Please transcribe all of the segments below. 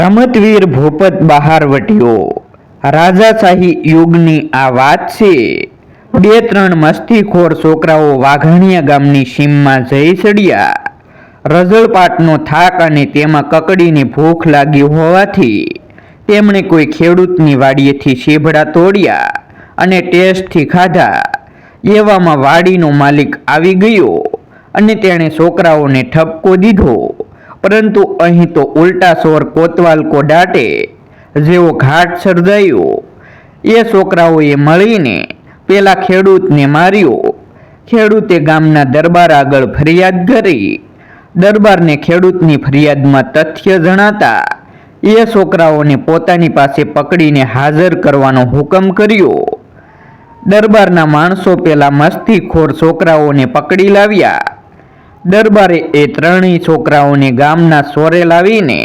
રમતવીર ભૂપત બહારવટીઓ રાજાશાહી યુગની આ વાત છે. બે ત્રણ મસ્તીખોર છોકરાઓ વાઘાણીયા ગામની સીમમાં જઈ ચડ્યા. રઝળપાટનો થાક અને તેમાં કકડીને ભૂખ લાગી હોવાથી તેમણે કોઈ ખેડૂતની વાડીએથી શેભડા તોડ્યા અને ટેસ્ટથી ખાધા. એવામાં વાડીનો માલિક આવી ગયો અને તેણે છોકરાઓને ઠપકો દીધો. પરંતુ અહીં તો ઉલટા સોર કોતવાલ કોડાટે જેવો ઘાટ સર્જાયો. એ છોકરાઓએ મળીને પેલા ખેડૂતને માર્યો. ખેડૂતે ગામના દરબાર આગળ ફરિયાદ કરી. દરબારને ખેડૂતની ફરિયાદમાં તથ્ય જણાતા, એ છોકરાઓને પોતાની પાસે પકડીને હાજર કરવાનો હુકમ કર્યો. દરબારના માણસો પેલા મસ્તીખોર છોકરાઓને પકડી લાવ્યા. દરબારે એ ત્રણેય છોકરાઓને ગામના સોરે લાવીને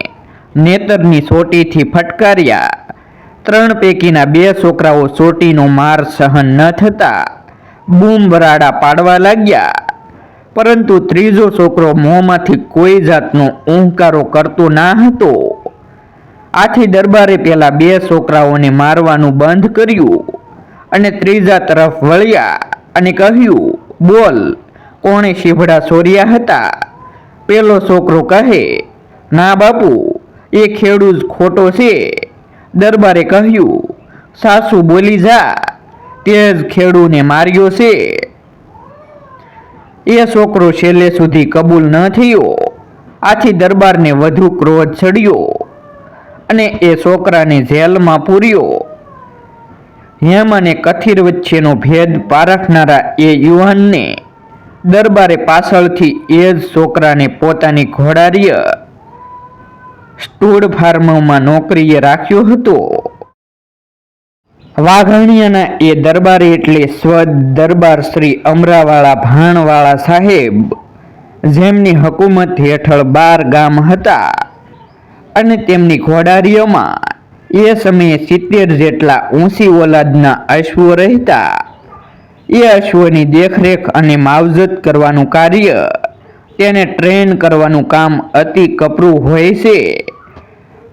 નેતરની સોટીથી ફટકાર્યા. ત્રણ પૈકીના બે છોકરાઓ ચોટીનો માર સહન ન થતા બૂમ બરાડા પાડવા લાગ્યા. પરંતુ ત્રીજો છોકરો મોંમાંથી કોઈ જાતનો ઊંકારો કરતો ના હતો. આથી દરબારે પેલા બે છોકરાઓને મારવાનું બંધ કર્યું અને ત્રીજા તરફ વળ્યા અને કહ્યું, બોલ કોણે શીભડા સોર્યા હતા? પેલો છોકરો કહે, ના બાપુ, એ ખેડૂત ખોટો છે. દરબારે કહ્યું, સાસુ બોલી જા, તે જ ખેડૂને માર્યો છે. એ છોકરો છેલ્લે સુધી કબૂલ ન થયો. આથી દરબારને વધુ ક્રોધ ચડ્યો અને એ છોકરાને જેલમાં પૂર્યો. હેમ અને કથિર વચ્ચેનો ભેદ પારખનારા એ યુવાનને દરબારે પાછળથી એ જ છોકરાને પોતાની ઘોડારીય સ્ટોડ ફાર્મમાં નોકરીએ રાખ્યો હતો. વાઘાણીયાના એ દરબારી એટલે સ્વ દરબાર શ્રી અમરાવાળા ભાણવાળા સાહેબ, જેમની હકુમત હેઠળ બાર ગામ હતા અને તેમની ઘોડારીઓમાં એ સમયે સિત્તેર જેટલા ઊંચી ઓલાદના અશ્વો રહેતા. એ અશ્વની દેખરેખ અને માવજત કરવાનું કાર્ય, તેને ટ્રેન કરવાનું કામ અતિ કપરું હોય છે.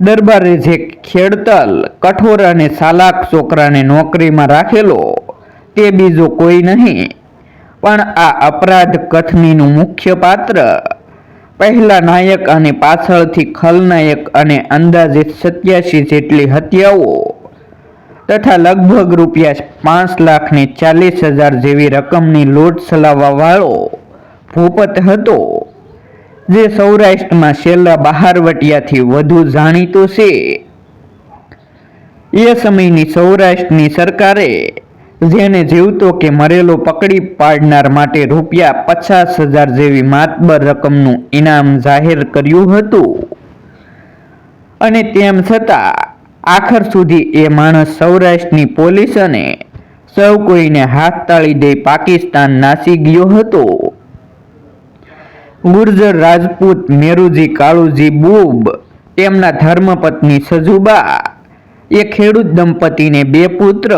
દરબારે જે ખેડતલ, કઠોર અને સાલાક છોકરાને નોકરીમાં રાખેલો, તે બીજો કોઈ નહીં. પણ આ અપરાધ કથનીનું મુખ્ય પાત્ર, પહેલા નાયક અને પાછળથી ખલનાયક અને અંદાજે સત્યાસી જેટલી હત્યાઓ તથા લગભગ રૂપિયા પાંચ લાખ ને ચાલીસ હજાર જેવી રકમની લૂંટ ચલાવવા વાળો ભૂપત હતો, જે સૌરાષ્ટ્રમાં છેલ્લા બહારવટિયાથી વધુ જાણીતો છે. એ સમયની સૌરાષ્ટ્રની સરકારે જેને જીવતો કે મરેલો પકડી પાડનાર માટે રૂપિયા પચાસ હજાર જેવી માતબર રકમનું ઇનામ જાહેર કર્યું હતું. અને તેમ છતાં આખર સુધી એ માણસ સૌરાષ્ટ્રની પોલીસ અને સૌ કોઈને હાથ તાળી દઈ પાકિસ્તાન નાસી ગયો હતો. ગુર્જર રાજપૂત મેરુજી કાળુજી બુબ તેમના ધર્મપત્ની સજુબા, એ ખેડૂત દંપતીને બે પુત્ર,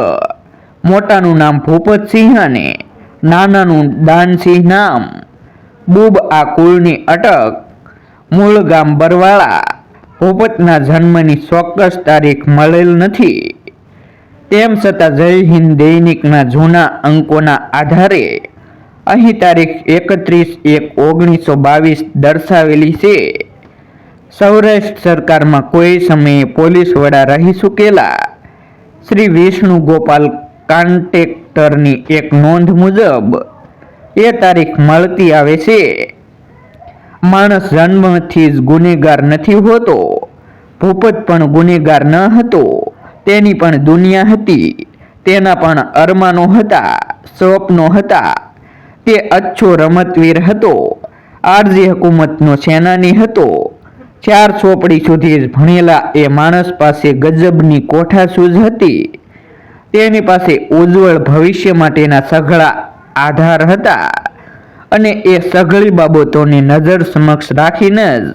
મોટાનું નામ ભૂપતસિંહ અને નાનાનું દાનસિંહ નામ. બુબ આ કુળની અટક, મૂળ ગામ બરવાળા ભૂપતના જન્મની ચોક્કસ તારીખ મળેલ નથી. તેમ છતાં જય હિન્દ દૈનિકના જૂના અંકોના આધારે અહીં તારીખ એકત્રીસ એક ઓગણીસો બાવીસ દર્શાવેલી છે. સૌરાષ્ટ્ર સરકારમાં કોઈ સમયે પોલીસ વડા રહી ચૂકેલા શ્રી વિષ્ણુ ગોપાલ કાન્ટેક્ટરની એક નોંધ મુજબ એ તારીખ મળતી આવે છે. માણસ જન્મથી જ ગુનેગાર નથી હોતો. ભૂપત પણ ગુનેગાર ન હતો. તેની પણ દુનિયા હતી. તેના પણ અરમાનો હતા, સ્વપ્નો હતા. તે અચ્છો રમતવીર હતો. આરજી હકુમતનો સેનાની હતો. ચાર ચોપડી સુધી જ ભણેલા એ માણસ પાસે ગજબની કોઠાસૂઝ હતી. તેની પાસે ઉજ્જવળ ભવિષ્ય માટેના સઘળા આધાર હતા. અને એ સઘળી બાબતોને નજર સમક્ષ રાખીને જ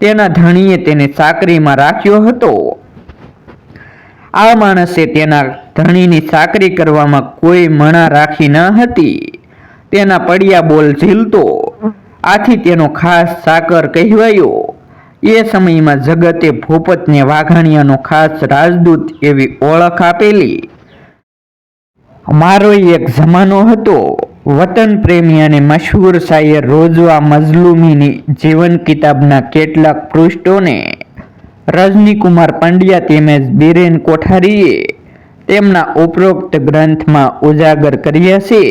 તેના ધણીએ તેને સાકરીમાં રાખ્યો હતો. આ માણસે તેના ધણીની સાકરી કરવામાં કોઈ મણા રાખી ન હતી. તેના પડ્યા બોલ ઝીલતો. આથી તેનો ખાસ સાકર કહેવાયો. એ સમયમાં જગતે ભૂપતને વાઘાણિયાનો ખાસ રાજદૂત એવી ઓળખ આપેલી. મારો એક જમાનો હતો. વતન પ્રેમી અને મશહૂર શાયર રોજવા મઝલુમીની જીવન કિતાબના કેટલાક પૃષ્ઠોને રજનીકુમાર પંડ્યા તેમજ બિરેન કોઠારીએ તેમના ઉપરોક્ત ગ્રંથમાં ઉજાગર કર્યા છે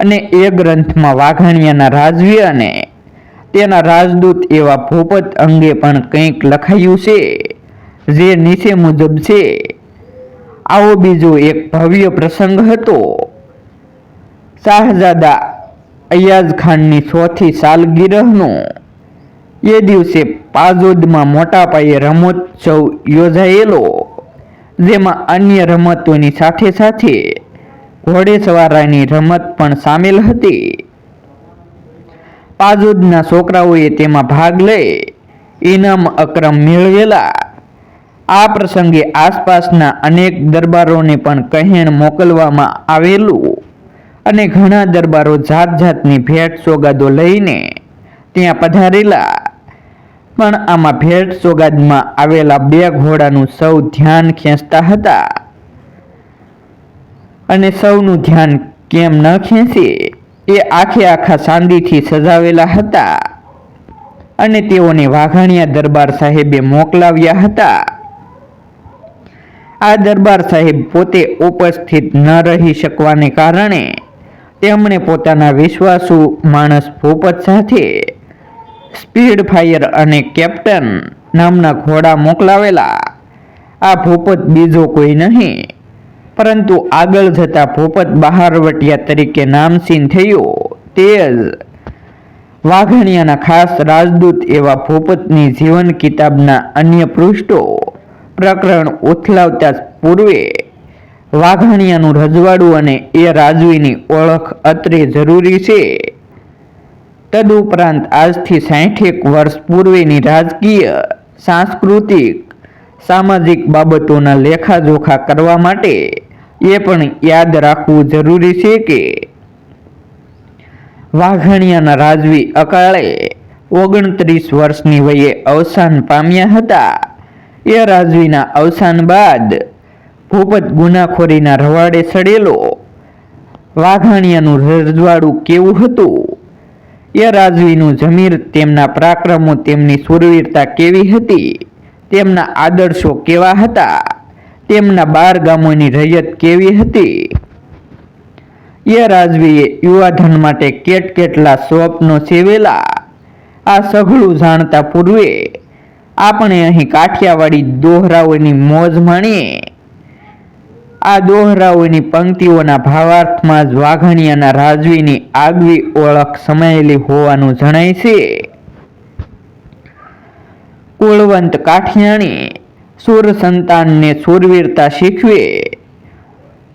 અને એ ગ્રંથમાં વાઘાણીયાના રાજવી અને તેના રાજદૂત એવા ભૂપત અંગે પણ કંઈક લખાયું છે, જે નીચે મુજબ છે. આવો બીજો એક ભવ્ય પ્રસંગ હતો. શાહજાદા અયાઝ ખાનની ચોથી સાલગીરહનો એ દિવસે પાજોદમાં મોટા પાયે રમોત્સવ યોજાયેલો, જેમાં અન્ય રમતોની સાથે સાથે ઘોડેસવારાની રમત પણ સામેલ હતી. પાજોદના છોકરાઓએ તેમાં ભાગ લઈ ઇનામ અક્રમ મેળવેલા. આ પ્રસંગે આસપાસના અનેક દરબારોને પણ કહેણ મોકલવામાં આવેલું. અને ઘણા દરબારો જાત જાતની ભેટ સોગાદો લઈને ત્યાં પધારેલા. પણ આમાં ભેટ સોગાદમાં આવેલા બે ઘોડાનું સૌ ધ્યાન ખેંચતા હતા. અને સૌનું ધ્યાન કેમ ન ખેંચે એ આખે આખા ચાંદીથી સજાવેલા હતા. અને તેઓને વાઘાણીયા દરબાર સાહેબે મોકલાવ્યા હતા. આ દરબાર સાહેબ પોતે ઉપસ્થિત ન રહી શકવાને કારણે તેમણે પોતાના વિશ્વાસુ માણસ ભૂપત સાથે સ્પીડ ફાયર અને કેપ્ટન નામના ઘોડા મોકલાવેલા. આ ભૂપત બીજો કોઈ નહીં, પરંતુ આગળ જતા ભૂપત બહારવટિયા તરીકે નામસીન થયો. તે જ વાઘાણીયાના ખાસ રાજદૂત એવા ભૂપતની જીવન કિતાબના અન્ય પૃષ્ઠો પ્રકરણ ઉથલાવતા પૂર્વે વાઘાણીયાનું રજવાડું અને એ રાજવીની ઓળખ અત્રે જરૂરી છે. તદુપરાંત આજથી સાઠેક વર્ષ પૂર્વેની રાજકીય, સાંસ્કૃતિક, સામાજિક બાબતોના લેખાજોખા કરવા માટે એ પણ યાદ રાખવું જરૂરી છે કે વાઘાણીયાના રાજવી અકાળે ઓગણત્રીસ વર્ષની વયે અવસાન પામ્યા હતા. એ રાજવીના અવસાન બાદ ભૂપત ગુનાખોરીના રવાડે સડેલો. વાઘાણિયાનું રજવાડું કેવું હતું? એ રાજવીનું જમીર તેમના પરાક્રમો તેમની સુરવીરતા કેવી હતી? તેમના આદર્શો કેવા હતા? તેમના બાર ગામોની રૈયત કેવી હતી? એ રાજવીએ યુવાધન માટે કેટ કેટલા સ્વપ્નો સેવેલા? આ સઘળું જાણતા પૂર્વે આપણે અહીં કાઠિયાવાડી દોહરાઓની મોજ માણીએ. આ દોહરાઓની પંક્તિઓના ભાવાર્થમાં જ વાઘાણીયાના રાજવીની આગવી ઓળખ સમાયેલી હોવાનું જણાય છે. કુળવંત કાઠિયાણી સુર સંતાનને સુરવીરતા શીખવે.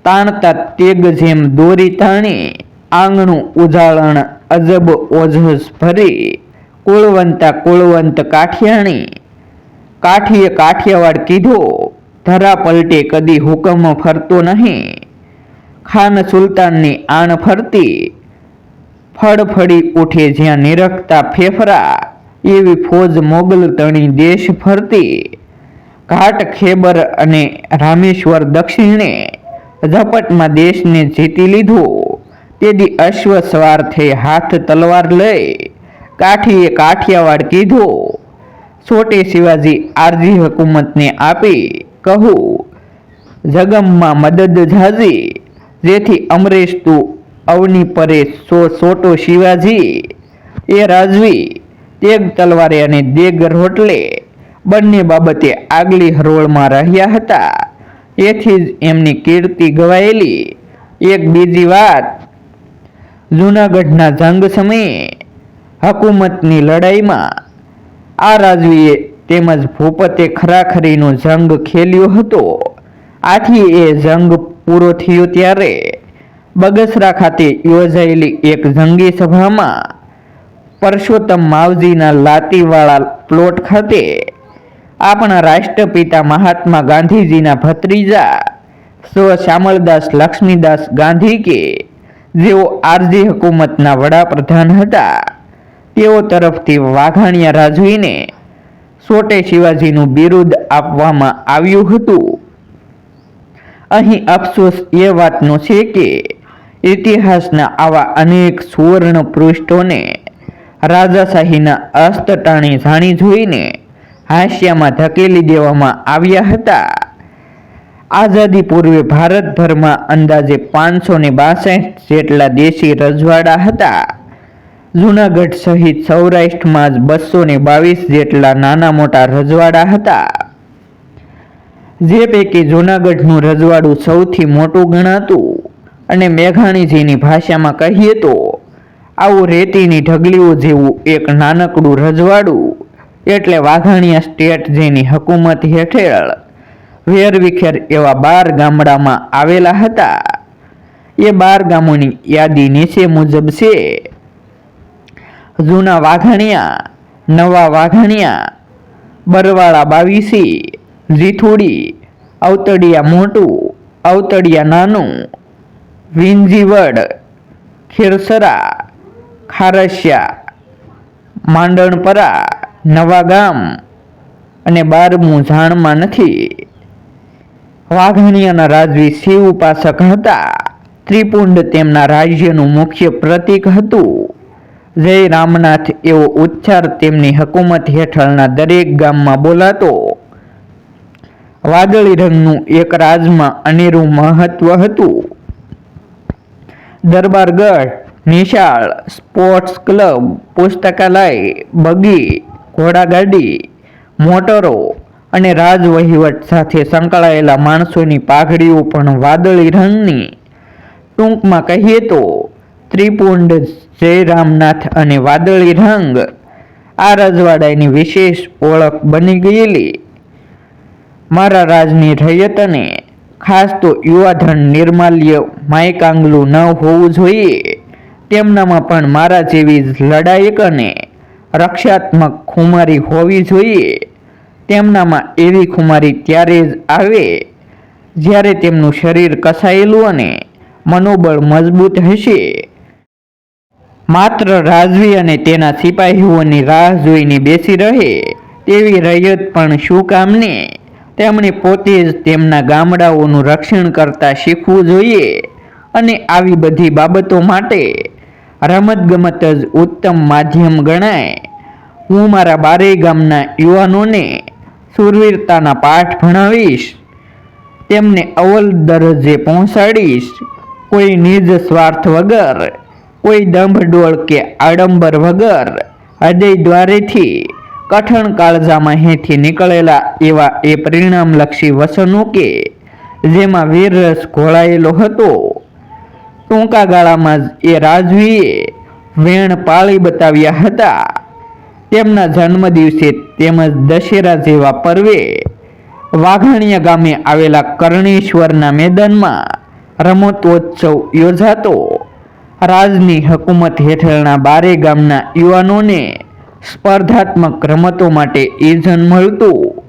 તાણતા તેગ જેમ દોરી તાણી. આંગણું ઉજાળણ અજબ ઓજસ ભરી. કુળવંતા કુળવંત કાઠિયાણી. કાઠીએ કાઠિયાવાડ કીધો. ધરા પલટે કદી હુકમ ફરતો નહીં. ખાન સુલતાનની આણ ફરતી. ફળફળી ઉઠે જ્યાં નિરખતા ફેફરા. એવી ફોજ મોગલ તણી દેશ ફરતી. ઘાટ ખેબર અને રામેશ્વર દક્ષિણે. ઝપટમાં દેશને જીતી લીધો. તેથી અશ્વ સવાર થઈ હાથ તલવાર લઈ. કાઠીએ કાઠિયાવાડ કીધો. છોટે શિવાજી આરજી હુકુમતને આપી. કહું, જગમમાં મદદ જાજી જેથી અમરેશ તું અવની પરે સો સોટો શિવાજી, એ રાજવી, તેગ તલવારે અને દેગ રોટલે બંને બાબતે આગલી હરોળમાં રહ્યા હતા. એથી જ એમની કીર્તિ ગવાયેલી. એક બીજી વાત, જૂનાગઢના જંગ સમયે હકુમતની લડાઈમાં આ રાજવીએ તેમજ ભૂપતે ખરાખરીનો જંગ ખેલ્યો હતો. આથી એ જંગ પૂરો થયો ત્યારે બગસરા ખાતે યોજાયેલી એક જંગી સભામાં પરસોત્તમ માવજીના લાતીવાળા પ્લોટ ખાતે આપણા રાષ્ટ્રપિતા મહાત્મા ગાંધીજીના ભત્રીજા સ્વ શ્યામળદાસ લક્ષ્મીદાસ ગાંધી કે જેઓ આરજી હુકુમતના વડાપ્રધાન હતા. તેઓ તરફથી વાઘાણીયા રાજવીને સોટે શિવાજીનું બિરુદ આપવામાં આવ્યું હતું. અહીં અફસોસ એ વાતનો છે કે, ઇતિહાસના આવા અનેક સુવર્ણ પૃષ્ઠોને રાજાશાહીના અસ્તટાણી જાણી જોઈને હાસ્યામાં ધકેલી દેવામાં આવ્યા હતા. આઝાદી પૂર્વે ભારતભરમાં અંદાજે પાંચસો ને બાસઠ જેટલા દેશી રજવાડા હતા. જૂનાગઢ સહિત સૌરાષ્ટ્રમાં જ બસો ને બાવીસ જેટલા નાના મોટા રજવાડા હતા. જે પૈકી જૂનાગઢનું રજવાડું સૌથી મોટું ગણાતું અને મેઘાણીજીની ભાષામાં કહીએ તો, આવું રેતીની ઢગલીઓ જેવું એક નાનકડું રજવાડું એટલે વાઘાણીયા સ્ટેટ જેની હકુમત હેઠળ વેરવિખેર એવા બાર ગામડામાં આવેલા હતા. એ બાર ગામોની યાદી નીચે મુજબ છે. જૂના વાઘાણિયા, નવા વાઘણિયા, બરવાળા બાવીસી જીથુડી અવતડિયા મોટું, અવતડિયા નાનું વિંજીવડ ખીરસરા, ખારસિયા, માંડણપરા, નવા ગામ અને બારમું જાણમાં નથી. વાઘાણીયાના રાજવી શિવ ઉપાસક હતા. ત્રિપુંડ તેમના રાજ્યનું મુખ્ય પ્રતીક હતું. જય રામનાથ એવો ઉચ્ચાર તેમની હકુમત હેઠળના દરેક ગામમાં બોલાતો. વાદળી રંગનું એક રાજમાં અનેરું મહત્વ હતું. દરબારગઢ, નિશાળ, સ્પોર્ટ્સ ક્લબ, પુસ્તકાલય, બગી, ઘોડાગાડી, મોટરો અને રાજવહીવટ સાથે સંકળાયેલા માણસોની પાઘડીઓ પણ વાદળી રંગની. ટૂંકમાં કહીએ તો ત્રિપુંડ જય રામનાથ અને વાદળી રંગ. આ રજવાડાની વિશેષ ઓળખ બની ગયેલી. મારા રાજની રૈયત અને ખાસ તો યુવાધન નિર્માલ્ય માયકાંગલું ન હોવું જોઈએ. તેમનામાં પણ મારા જેવી જ લડાયક અને રક્ષાત્મક ખુમારી હોવી જોઈએ. તેમનામાં એવી ખુમારી ત્યારે જ આવે જ્યારે તેમનું શરીર કસાયેલું અને મનોબળ મજબૂત હશે. માત્ર રાજવી અને તેના સિપાહીઓની રાહ જોઈને બેસી રહે, તેવી રૈયત પણ શું કામને? તેમણે પોતે જ તેમના ગામડાઓનું રક્ષણ કરતા શીખવું જોઈએ અને આવી બધી બાબતો માટે રમતગમત જ ઉત્તમ માધ્યમ ગણાય. હું મારા બારેય ગામના યુવાનોને સુરવીરતાના પાઠ ભણાવીશ, તેમને અવલ દરજ્જે પહોંચાડીશ, કોઈ નિજ સ્વાર્થ વગર કોઈ દંભડોળ કે આડંબર વગર હૃદય દ્વારેથી કઠણ કાળજામાં હેથી નીકળેલા એવા એ પરિણામલક્ષી વસનો કે જેમાં વીરરસ ઘોળાયેલો હતો. ટૂંકા ગાળામાં જ એ રાજવીએ વેણ પાળી બતાવ્યા હતા. તેમના જન્મ દિવસે તેમજ દશેરા જેવા પર્વે વાઘાણીયા ગામે આવેલા કરણેશ્વરના મેદાનમાં રમતોત્સવ યોજાતો. રાજની હકુમત હેઠળના બારે ગામના યુવાનોને સ્પર્ધાત્મક રમતો માટે ઇજન મળતું.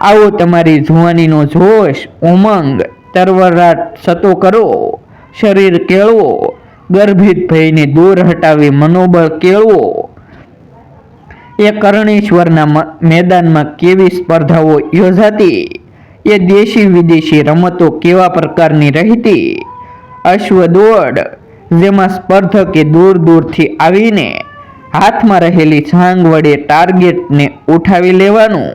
આવો તમારી જુવાનીનો જોશ, ઉમંગ, તરવરાટ સતો કરો. શરીર કેળવો, ગર્ભિત ભયને દૂર હટાવી મનોબળ કેળવો. એ કરણેશ્વરના મેદાનમાં કેવી સ્પર્ધાઓ યોજાતી? એ દેશી વિદેશી રમતો કેવા પ્રકારની રહેતી? અશ્વદોડ જેમાં સ્પર્ધકે દૂર દૂરથી આવીને હાથમાં રહેલી છાંગ વડે ટાર્ગેટને ઉઠાવી લેવાનું.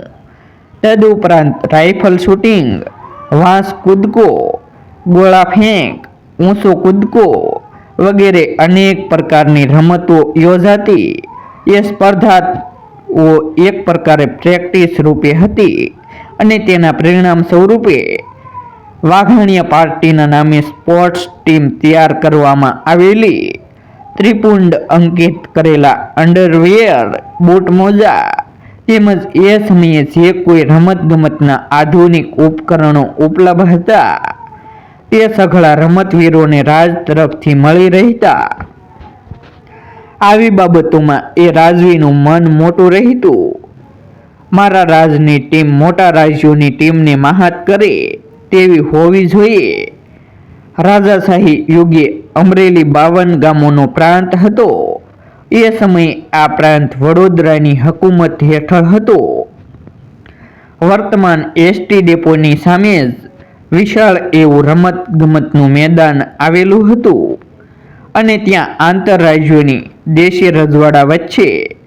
તદુપરાંત રાઇફલ શૂટિંગ, વાંસ કૂદકો, ગોળા ફેંક ઊંચો કૂદકો વગેરે અનેક પ્રકારની રમતો યોજાતી. એ સ્પર્ધાઓ એક પ્રકારે પ્રેક્ટિસ રૂપે હતી અને તેના પરિણામ સ્વરૂપે વાઘાણીયા પાર્ટીના નામે સ્પોર્ટ્સ ટીમ તૈયાર કરવામાં આવેલી. ત્રિપુંડ અંકિત કરેલા અંડરવેર બૂટ મોજા તેમજ એ સમયે જે કોઈ રમતગમતના આધુનિક ઉપકરણો ઉપલબ્ધ હતા, તે સઘળા રમતવીરોને રાજ તરફથી મળી રહેતા. આવી બાબતોમાં એ રાજવીનું મન મોટું રહેતું. મારા રાજની ટીમ મોટા રાજ્યોની ટીમને મહાત કરે. તેવી હોવી જોઈએ. રાજાશાહી યુગે અમરેલી બાવન ગામોનો પ્રાંત હતો. એ સમયે આ પ્રાંત વડોદરાની હકુમત હેઠળ હતો. વર્તમાન એસટી ડેપોની સામે જ વિશાળ એવું રમત ગમતનું મેદાન આવેલું હતું. અને ત્યાં આંતરરાજ્યોની દેશી રજવાડા વચ્ચે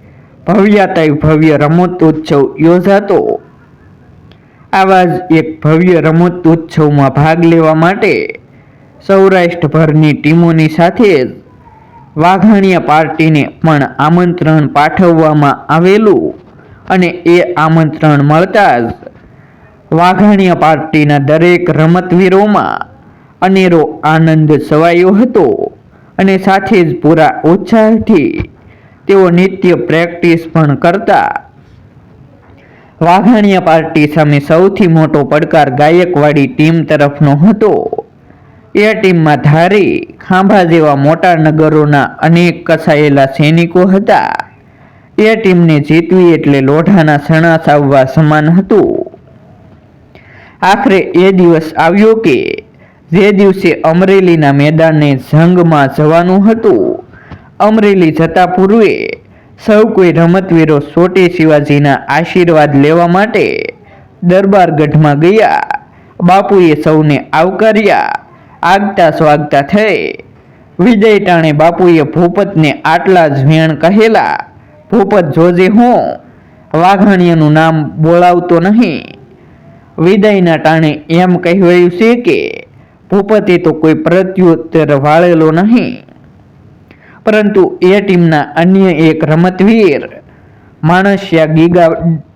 ભવ્યાતાય ભવ્ય રમતોત્સવ યોજાતો. આવા જ એક ભવ્ય રમતોત્સવમાં ભાગ લેવા માટે સૌરાષ્ટ્રભરની ટીમોની સાથે જ વાઘાણીયા પાર્ટીને પણ આમંત્રણ પાઠવવામાં આવેલું અને એ આમંત્રણ મળતા જ વાઘાણીયા પાર્ટીના દરેક રમતવીરોમાં અનેરો આનંદ છવાયો હતો અને સાથે જ પૂરા ઉત્સાહથી તેઓ નિત્ય પ્રેક્ટિસ પણ કરતા વાઘાણીયા પાર્ટી સામે સૌથી મોટો પડકાર ગાયકવાડી ટીમ તરફનો હતો. એ ટીમમાં ધારી, ખાંભા જેવા મોટા નગરોના અનેક કસાયેલા સૈનિકો હતા. એ ટીમને જીતવી એટલે લોઢાના સણા સાવવા સમાન હતું. આખરે એ દિવસ આવ્યો કે, જે દિવસે અમરેલીના મેદાને જંગમાં જવાનું હતું, અમરેલી જતા પૂર્વે સૌ કોઈ રમતવીરો સોટે શિવાજીના આશીર્વાદ લેવા માટે દરબારગઢમાં ગયા. બાપુએ સૌને આવકાર્યા. આગતા સ્વાગતા થઈ. વિજય ટાણે બાપુએ ભૂપતને આટલા જ વેણ કહેલા. ભૂપત જોજે હું. વાઘાણીયાનું નામ બોલાવતો નહીં. વિદાયના ટાણે એમ કહેવાયું છે કે ભૂપતે તો કોઈ પ્રત્યુત્તર વાળેલો નહીં. પરંતુ એ ટીમના અન્ય એક રમતવીર, માણસ્યા ગીગા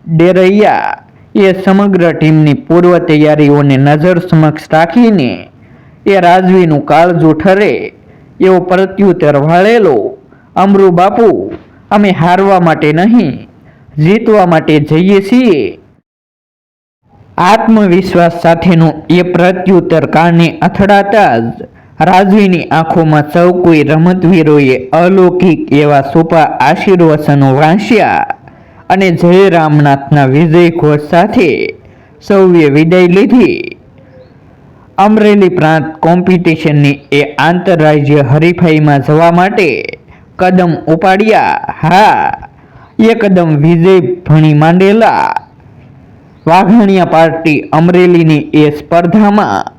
ડેરૈયા, એ સમગ્ર ટીમની પૂર્વ તૈયારીઓને નજર સમક્ષ રાખીને એ રાજવીનું કાળજું ઠરે એવો પ્રત્યુત્તર વાળેલો અમરુ બાપુ, અમે હારવા માટે નહીં, જીતવા માટે જઈએ છીએ. આત્મવિશ્વાસ સાથેનું એ પ્રત્યુત્તર કારણે અથડાતા જ રાજવીની આંખોમાં સૌ કોઈ રમતવીરોએ અલૌકિક એવા સોપા આશીર્વચનો વાંચ્યા અને જય રામનાથના વિજય ઘોષ સાથે સૌએ વિદાય લીધી. અમરેલી પ્રાંત કોમ્પિટિશનની એ આંતરરાજ્ય હરીફાઈમાં જવા માટે કદમ ઉપાડ્યા. હા એ કદમ વિજય ભણી માંડેલા. વાઘણિયા પાર્ટી અમરેલીની એ સ્પર્ધામાં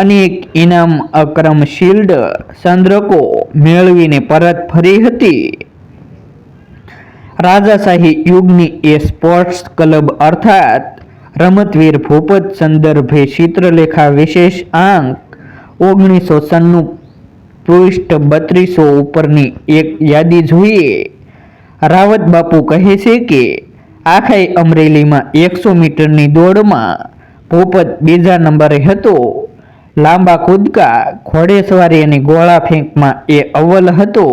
અનેક ઇનામ અક્રમ શિલ્ડ ચંદ્રકો મેળવીને પરત ફરી હતી. રાજાશાહી યુગની એ સ્પોર્ટ્સ ક્લબ અર્થાત રમતવીર ભૂપત સંદર્ભે ચિત્રલેખા વિશેષ આંક ઓગણીસો સન્નું પૃષ્ઠ બત્રીસો ઉપરની એક યાદી જોઈએ. રાવત બાપુ કહે છે કે આખાઈ અમરેલીમાં એકસો મીટરની દોડમાં ભૂપત બીજા નંબરે હતો. લાંબા કૂદકા ઘોડેસવારી અને ગોળા ફેંકમાં એ અવ્વલ હતો.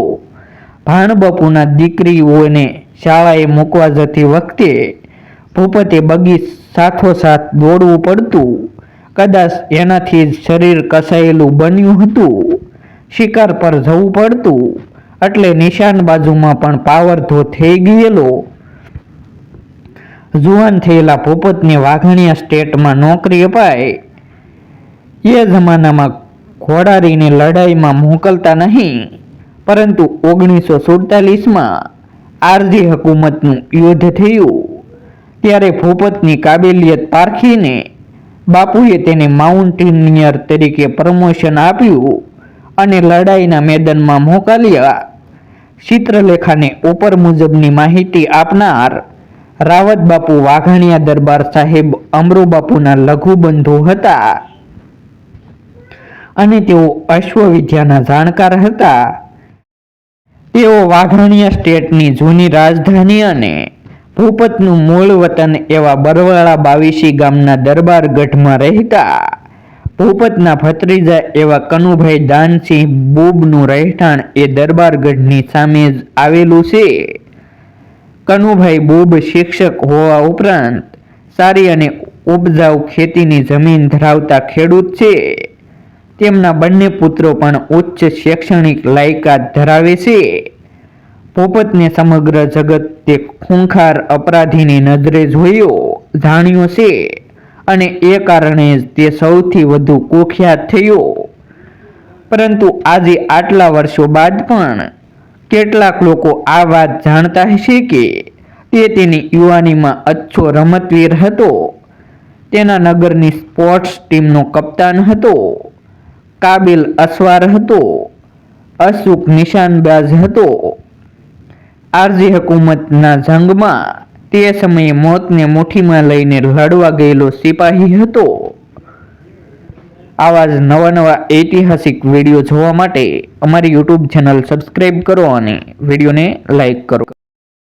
ભાણબાપુના દીકરીઓને શાળાએ મૂકવા જતી વખતે ભૂપતે બગી સાથોસાથ દોડવું પડતું. કદાચ એનાથી જ શરીર કસાયેલું બન્યું હતું. શિકાર પર જવું પડતું, એટલે નિશાન બાજુમાં પણ પાવરધો થઈ ગયેલો. જુવાન થયેલા ભૂપતને વાઘણીયા સ્ટેટમાં નોકરી અપાય. એ જમાનામાં ઘોડારીને લડાઈમાં મોકલતા નહીં. પરંતુ ઓગણીસો સુડતાલીસમાં આરજી હકુમતનું યુદ્ધ થયું. ત્યારે ભૂપતની કાબેલિયત પારખીને બાપુએ તેને માઉન્ટેનિયર તરીકે પ્રમોશન આપ્યું અને લડાઈના મેદાનમાં મોકલ્યા. ચિત્રલેખાને ઉપર મુજબની માહિતી આપનાર રાવત બાપુ વાઘાણીયા દરબાર સાહેબ અમરુ બાપુના લઘુબંધુ હતા. અને તેઓ અશ્વવિદ્યાના જાણકાર હતા. તેઓ વાઘાણીયા સ્ટેટની જૂની રાજધાની અને ભૂપતનું મૂળ વતન એવા બરવાળા બાવીસી ગામના દરબાર ગઢમાં રહેતા. ભૂપતના ભત્રીજા એવા કનુભાઈ દાનસિંહ બુબનું રહેઠાણ એ દરબારગઢની સામે જ આવેલું છે. કનુભાઈ બુબ શિક્ષક હોવા ઉપરાંત સારી અને ઉપજાઉ ખેતીની જમીન ધરાવતા ખેડૂત છે. તેમના બંને પુત્રો પણ ઉચ્ચ શૈક્ષણિક લાયકાત ધરાવે છે. પોપતને સમગ્ર જગત તે ખૂંખાર અપરાધીની નજરે જોયો, જાણ્યો છે અને એ કારણે જ તે સૌથી વધુ કુખ્યાત થયો. પરંતુ આજે આટલા વર્ષો બાદ પણ કેટલાક લોકો આ વાત જાણતા હશે કે તે તેની યુવાનીમાં અચ્છો રમતવીર હતો. તેના નગરની સ્પોર્ટ્સ ટીમનો કપ્તાન હતો. કાબિલ અસવાર હતો અસુક નિશાનબાજ હતો. આરજી હકુમતના જંગમાં તે સમયે મોતને મુઠ્ઠીમાં લઈને લડવા ગયેલો સિપાહી હતો. આવા જ નવા નવા ઐતિહાસિક વીડિયો જોવા માટે અમારી યુટ્યુબ ચેનલ સબસ્ક્રાઈબ કરો અને વિડીયોને લાઈક કરો.